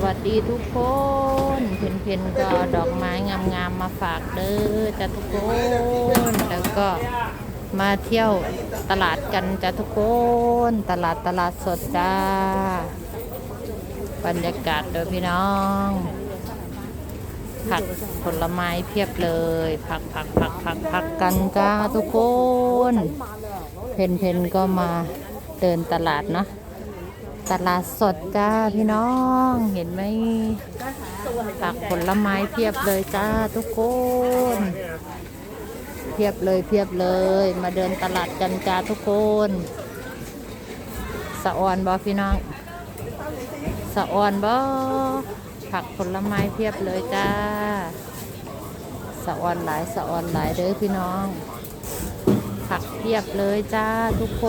สวัสดีทุกคนเพนเพนก็ดอกไม้งามๆมาฝากเด้อจ้ะทุกคน แล้วก็มาเที่ยวตลาดกันจ้ะทุกคน ตลาดตลาดสดจ้า บรรยากาศเด้อพี่น้อง ผักผลไม้เพียบเลย ผักผักผักผักผักกันจ้าทุกคน เพนเพนก็มาเดินตลาดเนาะ ตลาดสดจ้าพี่น้องเห็นไหมผักผลไม้เพียบเลยจ้าทุกคน เพียบเลยเพียบเลย มาเดินตลาดกันจ้าทุกคน สะออนบอพี่น้อง สะออนบอผักผลไม้เพียบเลยจ้า สะออนหลายสะออนหลายเด้อพี่น้อง ผักเพียบเลยจ้าทุกค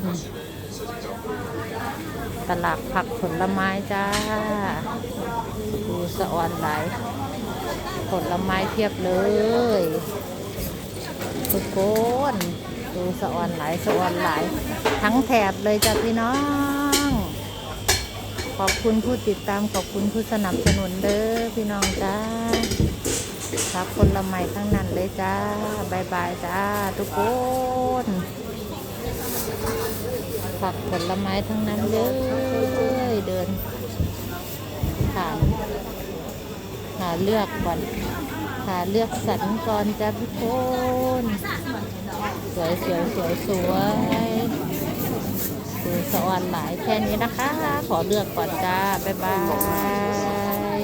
น ตลาดผักผลไม้จ้า ดูสะออนหลผลไม้เพียบเลยทุกคนดูสะออนหลสะออนหลทั้งแถบเลยจ้ะพี่น้อง ขอบคุณผู้ติดตามขอบคุณผู้สนับสนุนเด้อพี่น้องจ้ารับผลไม้ทั้งนั้นเลยจ้าบายบายจ้าทุกคน ผักผลไม้ทั้งนั้นเลยเดินผ่านหาเลือกก่อนหาเลือกสรรก่อนจ้าทุกคนสวยสวยสวยสวยสวรรค์หลายแค่นี้นะคะ ขอเลือกก่อนจ้า บ๊ายบาย